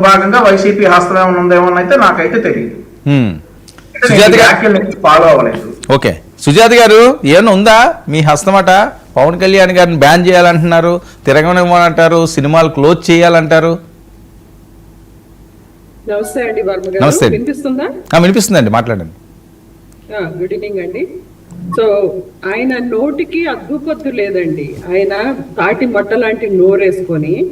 భాగంగా వైసీపీ హస్తమేమో ఉందేమో అయితే నాకైతే తెలియదు హ్మ్. సుజాత గారు వ్యాఖ్యలు ఫాలో అవ్వలేదు. ఓకే. సుజాత గారు ఏమైనా ఉందా? మీ హస్తమట? పవన్ కళ్యాణ్ గారిని బ్యాన్ చేయాలంటున్నారు తిరగనివ్వమంటారు సినిమాలు క్లోజ్ చేయాలంటారు? నమస్తే అండి వర్మ నమస్తే. గారు వినిపిస్తుందా? ఆ, వినిపిస్తుందండి. మాట్లాడండి. ఆ, గుడ్ ఈవినింగ్ అండి. సో ఆయన నోటికి అద్దుపొద్దు లేదండి. ఆయన తాటి మట్ట లాంటి నోరేసుకొని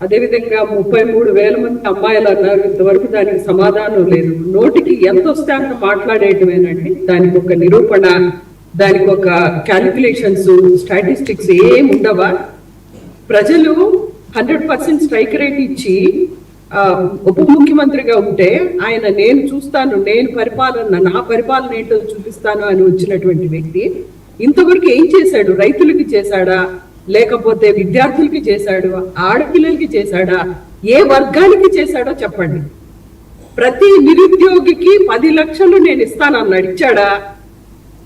అదేవిధంగా ముప్పై మూడు వేల మంది అమ్మాయిలు అన్నారు. ఇంతవరకు దానికి సమాధానం లేదు. నోటికి ఎంత వస్తే అంత మాట్లాడేయటమేనండి. దానికి ఒక నిరూపణ దానికి ఒక క్యాలిక్యులేషన్స్ స్టాటిస్టిక్స్ ఏం ఉండవా? ప్రజలు హండ్రెడ్ పర్సెంట్ స్ట్రైక్ రేట్ ఇచ్చి ఆ, ఉప ముఖ్యమంత్రిగా ఉంటే ఆయన నేను చూస్తాను నేను పరిపాలన నా పరిపాలన ఏంటో చూపిస్తాను అని వచ్చినటువంటి వ్యక్తి ఇంతవరకు ఏం చేశాడు? రైతులకి చేశాడా? లేకపోతే విద్యార్థులకి చేశాడు ఆడపిల్లలకి చేశాడా ఏ వర్గానికి చేశాడో చెప్పండి. ప్రతి నిరుద్యోగికి పది లక్షలు నేను ఇస్తానన్నాడు. ఇచ్చాడా?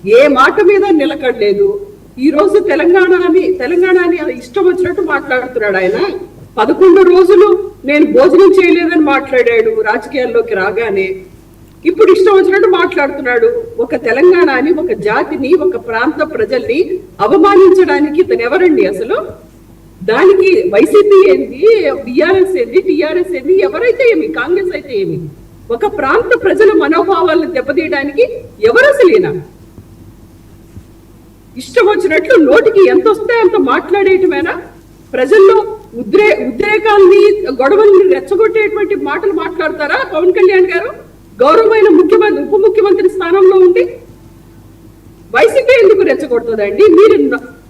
ఏ మాట మీద నిలకడలేదు. ఈ రోజు తెలంగాణని తెలంగాణని ఇష్టం వచ్చినట్టు మాట్లాడుతున్నాడు ఆయన. పదకొండు రోజులు నేను భోజనం చేయలేదని మాట్లాడాడు రాజకీయాల్లోకి రాగానే. ఇప్పుడు ఇష్టం వచ్చినట్టు మాట్లాడుతున్నాడు. ఒక తెలంగాణని ఒక జాతిని ఒక ప్రాంత ప్రజల్ని అవమానించడానికి ఇతను ఎవరండి అసలు? దానికి వైసీపీ ఏంది బిఆర్ఎస్ ఏంది టిఆర్ఎస్ ఏంది ఎవరైతే ఏమి కాంగ్రెస్ అయితే ఏమి? ఒక ప్రాంత ప్రజల మనోభావాలను దెబ్బతీయడానికి ఎవరు అసలు ఈయన? ఇష్టం వచ్చినట్లు నోటికి ఎంత వస్తే అంత మాట్లాడేయటమేనా? ప్రజల్లో ఉద్రే ఉద్రేకాల్ని గొడవల్ని రెచ్చగొట్టేటువంటి మాటలు మాట్లాడతారా పవన్ కళ్యాణ్ గారు? గౌరవమైన ముఖ్యమంత్రి ఉప ముఖ్యమంత్రి స్థానంలో ఉండి వైసీపీ ఎందుకు రెచ్చగొడుతుందండి? మీరు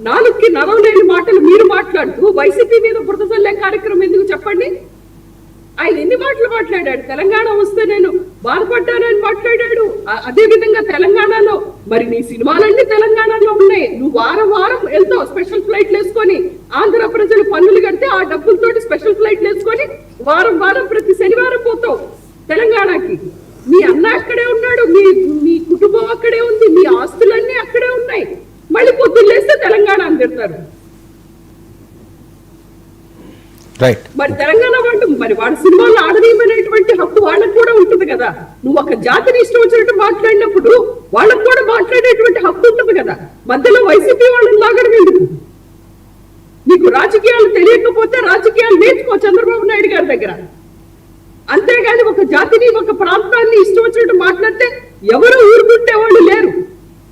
నాలుగుకి నరం లేని మాటలు మీరు మాట్లాడుతూ వైసీపీ మీద బురద కార్యక్రమం ఎందుకు చెప్పండి? ఆయన ఎన్ని మాటలు మాట్లాడాడు? తెలంగాణ వస్తే నేను బాధపడ్డానని మాట్లాడాడు. అదే విధంగా తెలంగాణలో మరి నీ సినిమాలన్నీ తెలంగాణలో ఉన్నాయి. నువ్వు వారం వారం వెళ్తావు స్పెషల్ ఫ్లైట్లు వేసుకొని. ఆంధ్ర ప్రజలు పన్నులు కడితే ఆ డబ్బులతోటి స్పెషల్ ఫ్లైట్లు వేసుకొని వారం వారం అన్న అక్కడే ఉన్నాడు. మీ మీ కుటుంబం అక్కడే ఉంది. మీ ఆస్తులన్నీ అక్కడే ఉన్నాయి. మళ్ళీ పొద్దున్న లేస్తే తెలంగాణ అని తిడతారు. మరి తెలంగాణ వాళ్ళు మరి వాళ్ళ సినిమాలు ఆడనీయమనేటువంటి హక్కు వాళ్ళకు కూడా ఉంటుంది కదా. నువ్వు ఒక జాతిని ఇష్టం వచ్చినట్టు మాట్లాడినప్పుడు వాళ్ళకు కూడా మాట్లాడేటువంటి హక్కు ఉంటుంది కదా. మధ్యలో వైసీపీ వాళ్ళని లాగడం ఎందుకు? నీకు రాజకీయాలు తెలియకపోతే రాజకీయాలు నేర్చుకో చంద్రబాబు నాయుడు గారి దగ్గర. అంతేగాని జాతిని ఒక ప్రాంతాన్ని ఇష్టం వచ్చినట్టు మాట్లాడితే ఎవరు ఊరుకుంటే వాళ్ళు లేరు.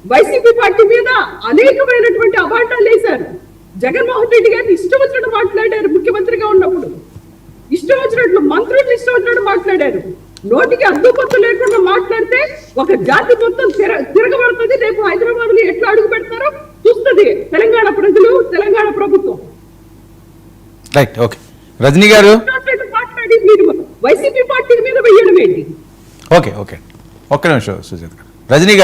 వైసీపీ పార్టీ మీద అనేకమైనటువంటి అబాటాలు వేశారు. జగన్మోహన్ రెడ్డి గారిని ఇష్టం వచ్చినట్టు మాట్లాడారు ముఖ్యమంత్రిగా ఉన్నప్పుడు. ఇష్టం వచ్చినట్లు మంత్రులు ఇష్టం వచ్చినట్టు మాట్లాడారు. నోటికి అద్దుపత్తు లేకుండా మాట్లాడితే ఒక జాతి మొత్తం తిర తిరగబడుతుంది. రేపు హైదరాబాద్లో ఎట్లా అడుగు పెడతారో చూస్తుంది తెలంగాణ ప్రజలు తెలంగాణ ప్రభుత్వం. రైట్ ఓకే రజనీ గారు? మాట్లాడి మీరు. వైసీపీ పార్టీ మీద వెయ్యడం ఏంటి? Okay okay. ఒక్క నిమిషం సుజిత్ రజనీ గారు.